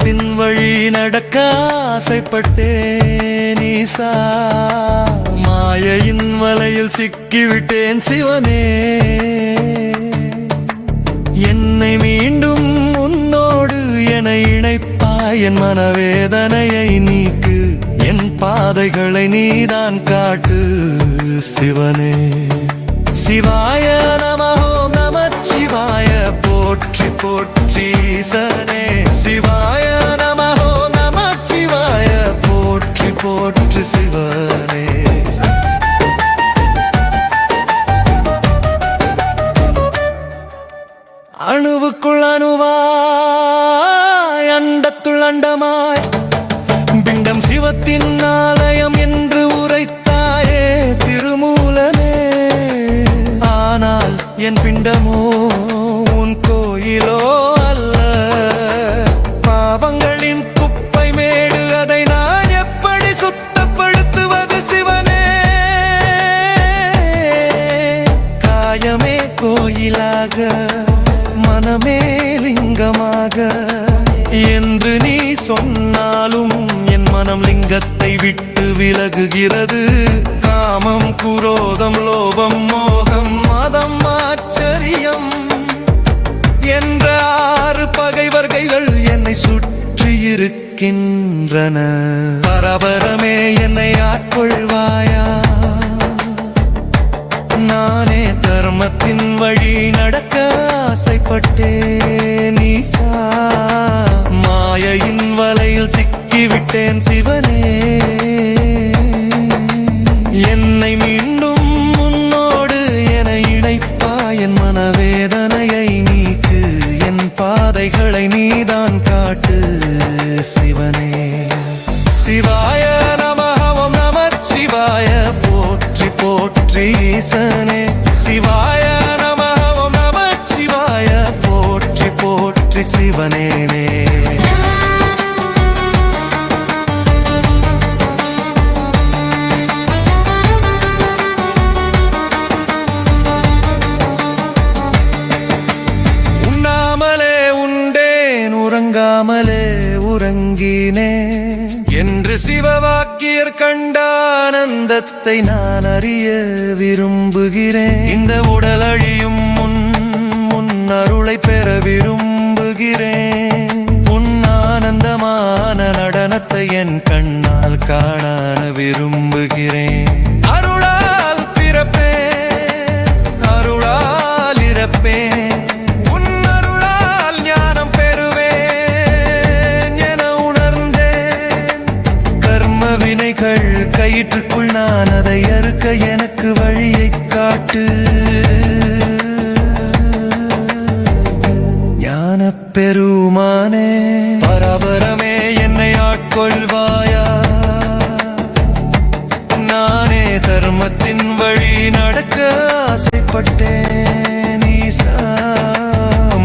தர்மத்தின் வழி நடக்க ஆசைப்பட்டேன் ஈசா. மாயையின் வலையில் சிக்கிவிட்டேன் சிவனே. என்னை மீண்டும் உன்னோடு என இணைப்பாய் என் மனவேதனையை நீக்கு. என் பாதைகளை நீதான் காட்டு சிவனே. சிவாய நமஹோ நமச்சிவாய. போற்றி போற்றி. ஈசனே சிவாய நமஹோ நம சிவாய. போற்றி போற்றி சிவனே. அணுவுக்குள் அணுவா அண்டத்துள் அண்டமா லிங்கமாக என்று நீ சொன்னாலும் என் மனம் லிங்கத்தை விட்டு விலகுகிறது. காமம் குரோதம் லோபம் மோகம் மதம் ஆச்சரியம் என்ற ஆறு பகைவர்கைகள் என்னை சுற்றி இருக்கின்றன. பரபரமே என்னை ஆட்கொள்வாயா? நானே தர்மத்தின் வழி நடக்க ஆசைப்பட்டேன் நீசா. மாயையின் வலையில் சிக்கிவிட்டேன் சிவனே. ஆனந்தத்தை நான் அறிய விரும்புகிறேன். இந்த உடல் அழியும் முன் முன் அருளை பெற விரும்புகிறேன். உன் ஆனந்தமான நடனத்தை என் கண்ணால் காண விரும்புகிறேன். அருள் கயிற்றுக்குள் நான் அதை அறுக்க எனக்கு வழியை காட்டு. ஞான பெருமானே பரபரமே என்னை ஆட்கொள்வாயா? நானே தர்மத்தின் வழி நடக்க ஆசைப்பட்டேன் ஈசா.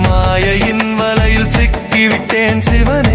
மாயையின் வலையில் சிக்கிவிட்டேன் சிவனே.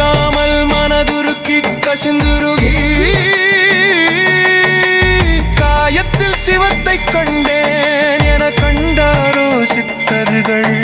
வாய் மனதுருக்கி கசிந்துருகி காயத்தில் சிவத்தை கண்டேன் என கண்டாரோ சித்தர்கள்.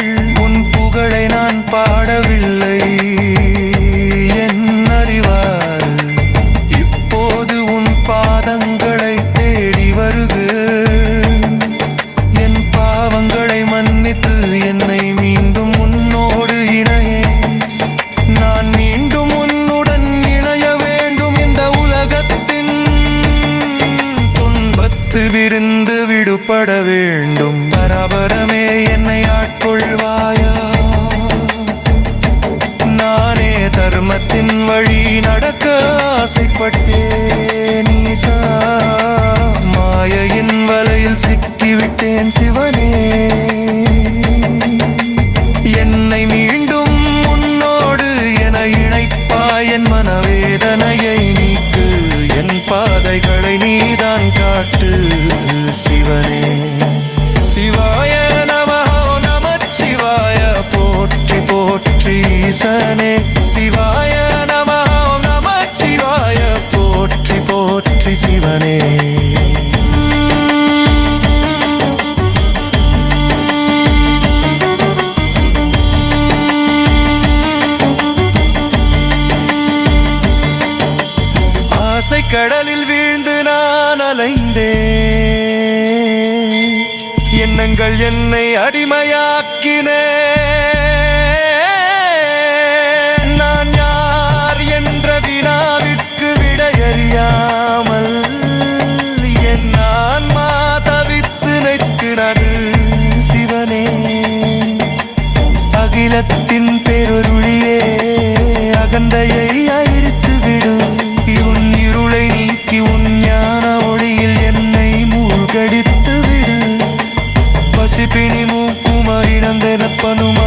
கடலில் வீழ்ந்து நான் அலைந்தேன். எண்ணங்கள் என்னை அடிமையாக்கின நான் யார் என்ற வினாவிற்கு விடையறியாமல் என் ஆன்மா தவித்து நிற்கிறது சிவனே. அகிலத்தின் பெருருளியே பிணி பசிப்பிணி மூக்குமரினந்தெனப்பனுமாந்தனை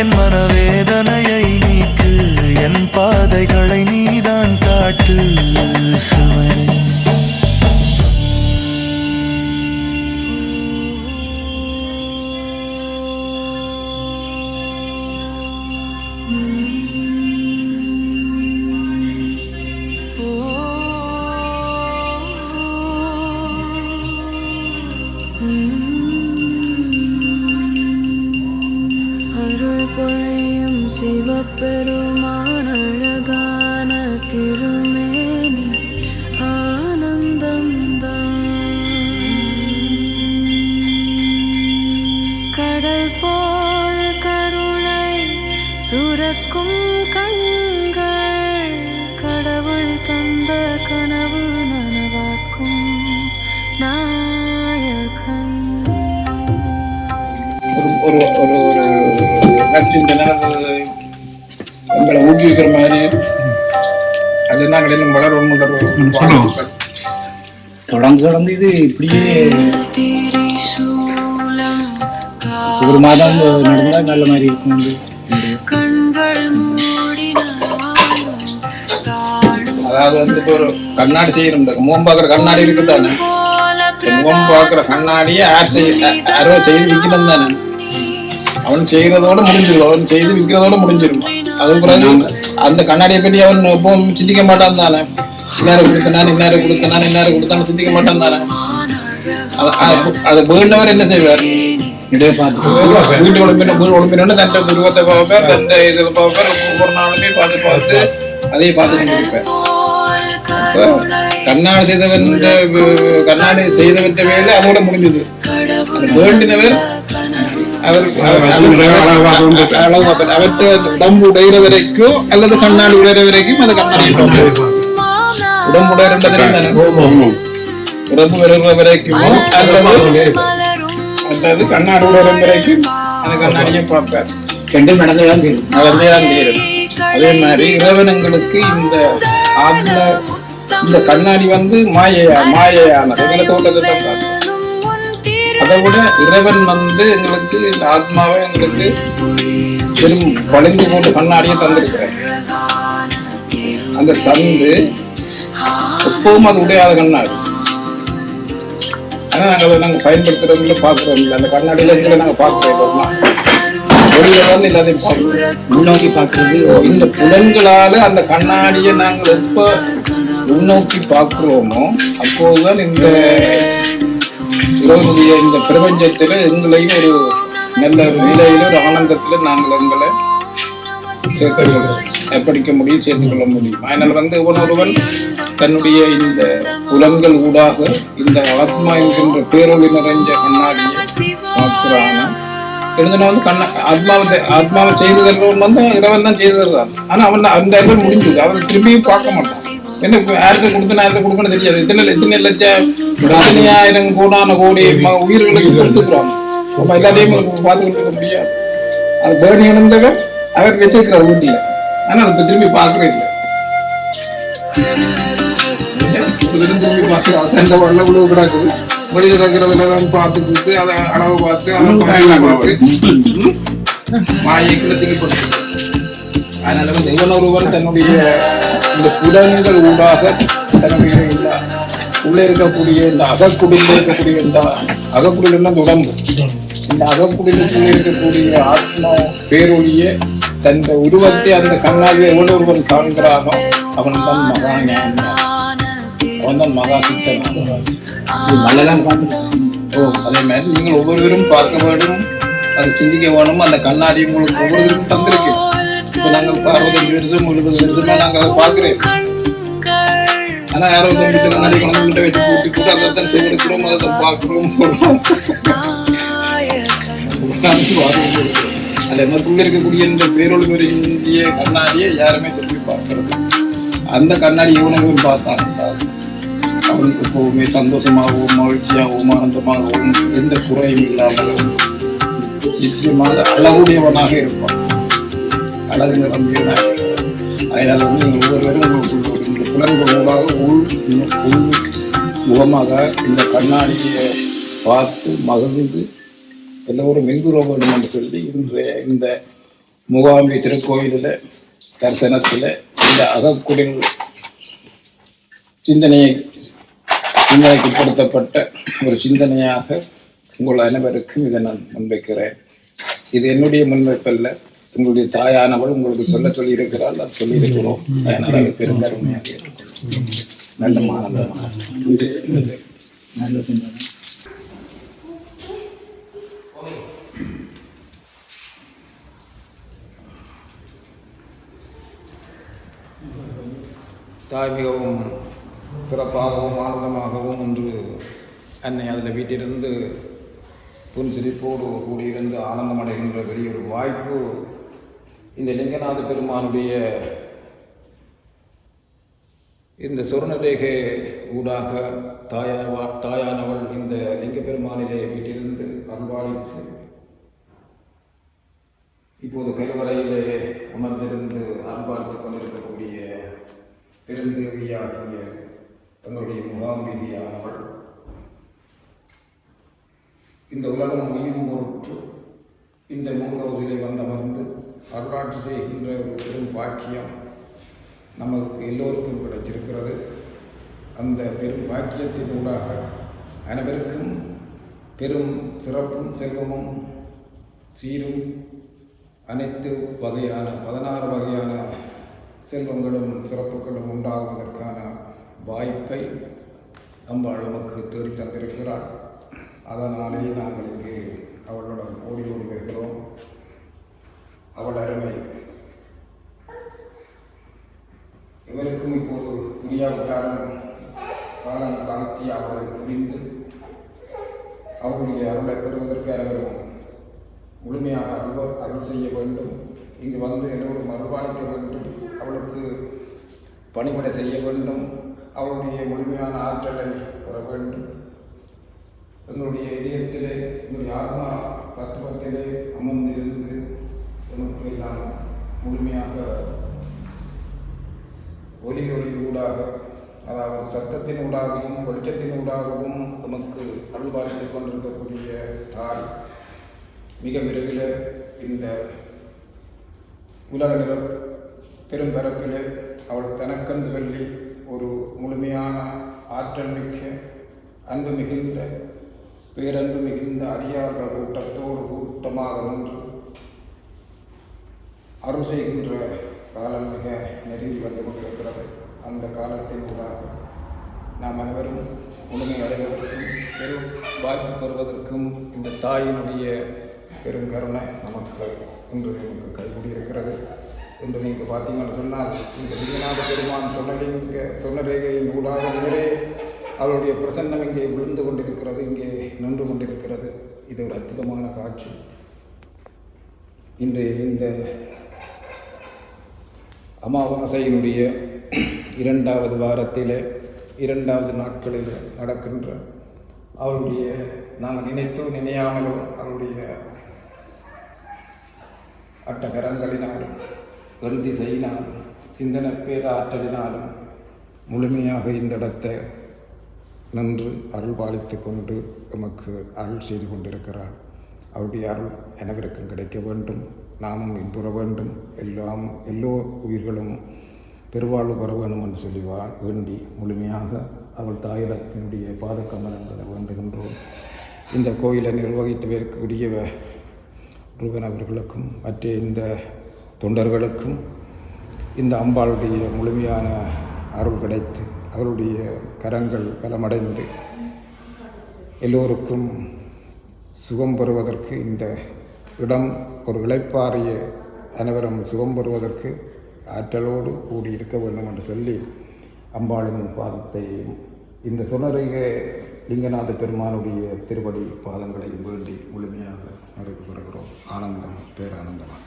என் மனவேதனையை சிவபெருமான் அழகான திருமேனி ஆனந்தம் கடல் போல் கருணை சுரக்கும் கண்கள் கடவுள் தந்த கனவு நனவாக்கும் நாயகன் ஒரு ஒரு ஒரு ஒரு எங்களை ஊக்குவிக்கிற மாதிரி. அது நாங்கள் இன்னும் வளரணும். தொடர்ந்து தொடர்ந்து இது இப்படியே திரிசூலம் ஒரு மாதம் நடந்தா நல்ல மாதிரி இருக்கும் அதாவது வந்து இப்போ ஒரு கண்ணாடி செய்யணும் முகம் பார்க்குற கண்ணாடி இருக்குது தானே? முகம் பார்க்குற கண்ணாடியை யார் செய்ய யாரோ செய்து விற்கணும் தானே? அவன் செய்யறதோட முடிஞ்சிடும் அவன் செய்து விற்கிறதோட முடிஞ்சிடும் அது பிறகு அந்த கண்ணாடியை பற்றி அவன் எப்பவும் சிந்திக்க மாட்டான் தானே. இன்னாரை கொடுத்தனான் இன்னாரை கொடுத்தனான் இன்னாரை கொடுத்தான்னு சிந்திக்க மாட்டான் தானே. அது- அது- அதை வேண்டவர் என்ன செய்வார்? இடையே பார்த்து. வீட்டு உடம்பின வீடு உடம்பினோட தன்னை உருவத்தை பார்ப்பார் தன்னை இதில் பார்ப்பார் ஒவ்வொரு நாளுமே பார்த்து பார்த்து அதையும் பார்த்து கொண்டு கண்ணாடி செய்தவன் கண்ணாடி செய்தவற்ற வேலை அதோட முடிஞ்சது. வேண்டினவர் அவற்றை உடம்பு உடைகிற வரைக்கும் அல்லது கண்ணாடி உடைகிற வரைக்கும் கண்ணாடியை பார்ப்பார் உடம்பு உடைகிற தானே உடம்பு வருகிற வரைக்கும் அல்லது அல்லது கண்ணாடி உடைகிற வரைக்கும் அந்த கண்ணாடியை பார்ப்பார் ரெண்டும் நடந்துதான் தெரியும் நடந்தேதான் தீரும் அதே மாதிரி இறைவனங்களுக்கு இந்த ஆத்ம இந்த கண்ணாடி வந்து மாயையா மாயையானது எங்களை தோட்டத்தை தான். அதை விட இறைவன் வந்து எங்களுக்கு இந்த ஆத்மாவை எங்களுக்கு பெரும் வளைந்து போட்டு கண்ணாடியை தந்திருக்கிறார். அந்த தந்து எப்பவும் அது உடையாத கண்ணாடி. ஆனா நாங்க அதை நாங்க பயன்படுத்துறோம் இல்லை பார்க்கிறோம் இல்லை. அந்த கண்ணாடியில எங்களை நாங்க பார்க்குறோம் வெளியில எல்லாத்தையும் முன்னோக்கி பார்க்கறது. இந்த புலன்களால அந்த கண்ணாடியை நாங்கள் எப்ப முன்னோக்கி பார்க்கிறோமோ அப்போதுதான் இந்த இறைவனுடைய இந்த பிரபஞ்சத்துல எங்களையும் ஒரு நல்ல ஒரு நிலையில ஒரு ஆனந்தத்துல நாங்கள் எங்களை சேர்க்க படிக்க முடியும் சேர்த்து கொள்ள முடியும். அதனால் வந்து ஒவ்வொருவன் தன்னுடைய இந்த புலன்கள் ஊடாக இந்த ஆத்மா என்கின்ற பேரொழி நிறைஞ்ச கண்ணாடியை பார்க்கிறானா. இருந்தனா வந்து கண்ண ஆத்மாவை ஆத்மாவை செய்து தருவன் வந்து இறைவன் தான் செய்து தருதான் ஆனால் அவன் அந்த இடத்துல முடிஞ்சது. அவன் திரும்பியும் பார்க்க மாட்டான். என்ன யாருக்கு கொடுக்கணும் யாருக்கு கொடுக்கணும் தெரியாது. எத்தனை எத்தனை லட்சம் பதினாயிரம் கோடான கோடி உயிர்களுக்கு கொடுத்துக்கிறோம் அப்ப எல்லாத்தையும் பார்த்துக்கிட்டு இருக்க முடியாது. அது பேர்னி இழந்தவன் அவர் வச்சிருக்கிறார் வீட்டுல ஆனா அதை திரும்பி பார்க்கவே இல்லை. திரும்பி பார்க்க அந்த வெள்ள விழுவு கிடக்குது. வெளியில பார்த்து கொடுத்து அதை அளவு பார்த்து அதை பார்த்து மாயை கிளசிக்கப்படுது அதனால வந்து ஒருவன் தன்னுடைய இந்த புலன்கள் ஊடாக தன்னுடைய இந்த உள்ளே இருக்கக்கூடிய இந்த அகக்குடியில் இருக்கக்கூடிய இந்த அகக்குடியில் அந்த உடம்பு இந்த அகக்குடிலுக்குள்ளே இருக்கக்கூடிய ஆத்மா பேரொழிய தன் உருவத்தை அந்த கண்ணாடியை எவ்வளவு ஒருவன் காண்கிறானோ அவன் தான் மகா ஞான. அவன் தான் மகா சித்தன். மலையெல்லாம் ஓ அதே மாதிரி நீங்கள் ஒவ்வொருவரும் பார்க்க வேண்டும். அதை சிந்திக்க வேணும். அந்த கண்ணாடி உங்களுக்கு ஒவ்வொருவரும் தந்திருக்கு. இப்போ நாங்கள் அறுபத்தஞ்சு வருஷம் எழுபது வருஷமா நாங்கள் அதை பார்க்குறேன். ஆனா யாரோ ஒருத்தர் வீட்டு கண்ணாடி குழந்தைகிட்ட வச்சு கூட்டி கூட அதை தான் செய்திருக்கிறோம் அதை தான் பார்க்குறோம். அந்த நமக்குள்ள இருக்கக்கூடிய இந்த பேரொழி பெருந்திய கண்ணாடியை யாருமே திரும்பி பார்க்கறது அந்த கண்ணாடி இவனுக்கும் பார்த்தான் அவனுக்கு எப்பவுமே சந்தோஷமாகவும் மகிழ்ச்சியாகவும் ஆனந்தமாகவும் எந்த குறையும் இல்லாமலும் நிச்சயமாக அழகுடையவனாக இருப்பான். அழகு நிரம்பியவனாக அதனால் வந்து நீங்கள் ஒவ்வொருவரும் உங்களுக்கு இந்த புலன்கள் ஊடாக உள் உள் முகமாக இந்த கண்ணாடியை பார்த்து மகிழ்ந்து எல்லோரும் மின்குற வேண்டும் என்று சொல்லி இன்றைய இந்த முகாமி திருக்கோயிலில் தரிசனத்தில் இந்த அகக்குடில் சிந்தனையை சிந்தனைக்கு உட்படுத்தப்பட்ட ஒரு சிந்தனையாக உங்கள் அனைவருக்கும் இதை நான் முன்வைக்கிறேன். இது என்னுடைய முன்வைப்பல்ல. உங்களுடைய தாயானவள் உங்களுக்கு சொல்ல சொல்லி இருக்கிறாள் அது சொல்லி இருக்கிறோம் அதனால் அது பெருந்தருமையாக இருக்கும் நல்ல சிந்தனை. தாய் மிகவும் சிறப்பாகவும் ஆனந்தமாகவும் ஒன்று அன்னை அதில் வீட்டிலிருந்து புன்சிரிப்போடு கூடியிருந்து ஆனந்தம் அடைகின்ற பெரிய ஒரு வாய்ப்பு இந்த லிங்கநாத பெருமானுடைய இந்த சொர்ணரேகை ஊடாக தாயாவா தாயானவள் இந்த லிங்க பெருமானிலே வீட்டிலிருந்து அன்பாளித்து இப்போது கருவறையிலே அமர்ந்திருந்து அன்பாளித்து கொண்டிருக்கக்கூடிய பெருந்தேவியாகிய தங்களுடைய முகாம்பிகையானவள். இந்த உலகம் உயிர் பொருட்டு இந்த மூலவதிலே வந்து அமர்ந்து அருளாட்சி செய்கின்ற ஒரு பெரும் பாக்கியம் நமக்கு எல்லோருக்கும் கிடைச்சிருக்கிறது அந்த பெரும் பாக்கியத்தின் ஊடாக அனைவருக்கும் பெரும் சிறப்பும் செல்வமும் சீரும் அனைத்து வகையான பதினாறு வகையான செல்வங்களும் சிறப்புகளும் உண்டாகுவதற்கான வாய்ப்பை அம்பாள் நமக்கு தேடி தந்திருக்கிறாள் அதனாலே நாங்கள் இங்கு அவளுடன் ஓடி ஓடி வருகிறோம் அவள் அருமை. இவருக்கும் இப்போது முடியாவிட்டாலும் காலம் தாழ்த்தி அவளை புரிந்து அவருடைய அருளை பெறுவதற்கு அனைவரும் முழுமையாக அருள் அருள் செய்ய வேண்டும். இங்கு வந்து எல்லோரும் அருள்பாலிக்க வேண்டும். அவளுக்கு பணிபடை செய்ய வேண்டும். அவளுடைய முழுமையான ஆற்றலை பெற வேண்டும். எங்களுடைய இதயத்திலே எங்களுடைய ஆத்மா தத்துவத்திலே அமர்ந்திருந்து நமக்கு எல்லாம் முழுமையாக ஒலி ஒளி ஊடாக அதாவது சத்தத்தின் ஊடாகவும் வெளிச்சத்தின் ஊடாகவும் நமக்கு அருள்பாலித்துக் கொண்டிருக்கக்கூடிய தாய் மிக விரைவில் இந்த உலக நில பெரும்பரப்பில் அவள் தனக்கென்று சொல்லி ஒரு முழுமையான ஆற்றல் மிக்க அன்பு மிகுந்த பேரன்பு மிகுந்த அடியார்கள் கூட்டத்தோடு கூட்டமாக நின்று அருள் செய்கின்ற காலம் மிக நெருங்கி வந்து கொண்டிருக்கிறது. அந்த காலத்தில் காலத்தின் நாம் அனைவரும் உண்மை அடைவதற்கும் பெரும் வாய்ப்பு பெறுவதற்கும் இந்த தாயினுடைய பெரும் கருணை நமக்கு இன்று நமக்கு கைகூடியிருக்கிறது. என்று நீங்கள் பார்த்தீங்கன்னு சொன்னால் இந்த விஜயநாத பெருமான் சொன்னலிங்க சொன்னரேகையின் ஊடாக நேரே அவருடைய பிரசன்னம் இங்கே விழுந்து கொண்டிருக்கிறது இங்கே நின்று கொண்டிருக்கிறது. இது ஒரு அற்புதமான காட்சி. இன்று இந்த அமாவாசையினுடைய இரண்டாவது வாரத்தில் இரண்டாவது நாட்களில் நடக்கின்ற அவருடைய நாம் நினைத்தோ நினையாமலோ அவருடைய அட்டகரங்களினாலும் எண் சிந்தனை பேராற்றலினாலும் முழுமையாக இந்த இடத்தை நின்று அருள் பாலித்து கொண்டு எமக்கு அருள் செய்து கொண்டிருக்கிறார். அவருடைய அருள் அனைவருக்கும் கிடைக்க வேண்டும். நாமும் இன்புற வேண்டும். எல்லாம் எல்லோ உயிர்களும் பெருவாழ்வு பெற வேண்டும் என்று சொல்லி வா வேண்டி முழுமையாக அவள் தாயிடத்தினுடைய பாதக்கமலங்களை வேண்டுகின்றோம். இந்த கோயிலை நிர்வகித்து வைக்கக்கூடிய ரூபன் அவர்களுக்கும் மற்ற இந்த தொண்டர்களுக்கும் இந்த அம்பாளுடைய முழுமையான அருள் கிடைத்து அவருடைய கரங்கள் பலமடைந்து எல்லோருக்கும் சுகம் பெறுவதற்கு இந்த இடம் ஒரு இழைப்பாறிய அனைவரும் சுகம் பெறுவதற்கு ஆற்றலோடு கூடி இருக்க வேண்டும் என்று சொல்லி அம்பாளின் பாதத்தை இந்த சுனரிக லிங்கநாத பெருமானுடைய திருப்படி பாதங்களை வேண்டி முழுமையாக நிறைவு பெறுகிறோம் ஆனந்தம் பேரானந்தமாக.